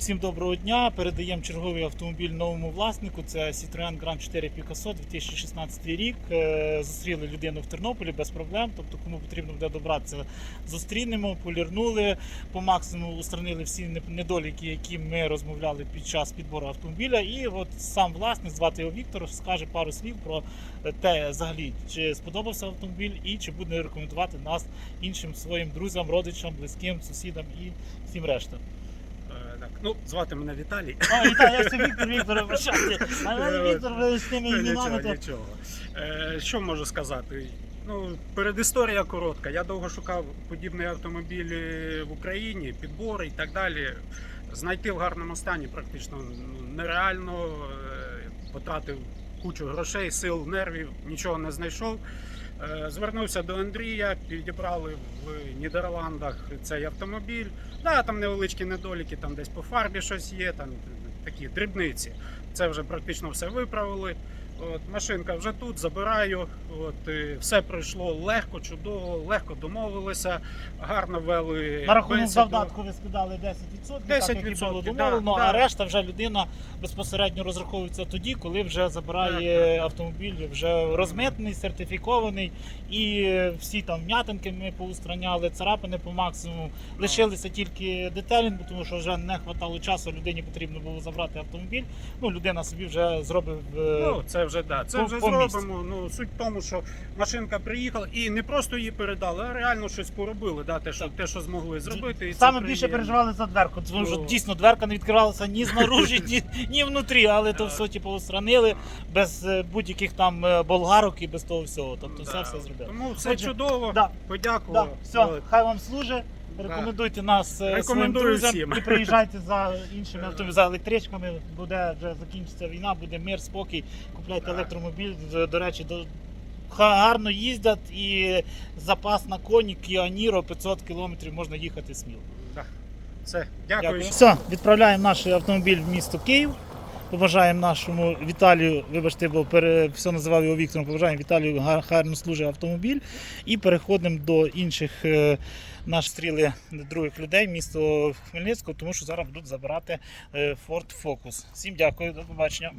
Всім доброго дня. Передаємо черговий автомобіль новому власнику. Це Citroen Grand 4 Picasso 2016 рік. Е, Зустріли людину в Тернополі без проблем. Тобто, кому потрібно буде добратися, зустрінемо, полірнули, по максимуму устранили всі недоліки, які ми розмовляли під час підбору автомобіля. І от сам власник, звати його Віктор, скаже пару слів про те, взагалі, чи сподобався автомобіль і чи буде рекомендувати нас іншим своїм друзям, родичам, близьким, сусідам і всім решта. Так, ну, звати мене Віталій. А, вітаю, я ще Віктор, Віктор, прощайте. А мене Віктор ви з тими іменами. Нічого, то- нічого. Е, Що можу сказати? Ну, передісторія коротка. Я довго шукав подібні автомобілі в Україні, підбори і так далі. Знайти в гарному стані практично ну, нереально. Е, Потратив кучу грошей, сил, нервів, нічого не знайшов. Е, Звернувся до Андрія, підібрали в Нідерландах цей автомобіль. Да, там невеличкі недоліки, там десь по фарбі щось є, там такі дрібниці. Це вже практично все виправили. От, машинка вже тут, забираю. От, і все пройшло легко, чудово, легко домовилися, гарно вели. На рахунок бесіду. завдатку ви скидали 10%, 10% так як і було домовлено, да, а да. решта вже людина безпосередньо розраховується тоді, коли вже забирає автомобіль, вже розмитний, сертифікований, і всі там м'ятинки ми поустраняли, царапини по максимуму. Лишилися тільки детелінг, тому що вже не вистачало часу, людині потрібно було забрати автомобіль. Ну, людина собі вже зробив. е, Ну, це вже да, це по- вже по місці. зробимо. Ну суть в тому, що машинка приїхала і не просто її передали, а реально щось поробили. Да, те, що Так. те, що змогли зробити. І це Саме більше переживали за дверку, тому що Ну. дійсно дверка не відкривалася ні знаружі, ні, ні внутрі, але то Так. все типу устранили без е, будь-яких там е, болгарок і без того всього. Тобто все Да. все зробили. Тому все Отже, чудово. Да, да, Подякував. все, От. хай вам служить. Рекомендуйте нас е, своїм друзям всім. і приїжджайте за іншими автомобілями, за електричками. Буде вже закінчиться війна, буде мир, спокій. Купляйте електромобіль. До, до речі, до гарно їздять і запас на коні Niro 500 км можна їхати сміло. Все, дякую. Дякую. Все, відправляємо наш автомобіль в місто Київ. Побажаємо нашому Віталію, вибачте, бо пере, все називав його Віктором. Побажаємо Віталію гар- гарно служить автомобіль. І переходимо до інших е, наших стріли других людей, місто Хмельницького, тому що зараз будуть забирати е, Ford Focus. Всім дякую, до побачення.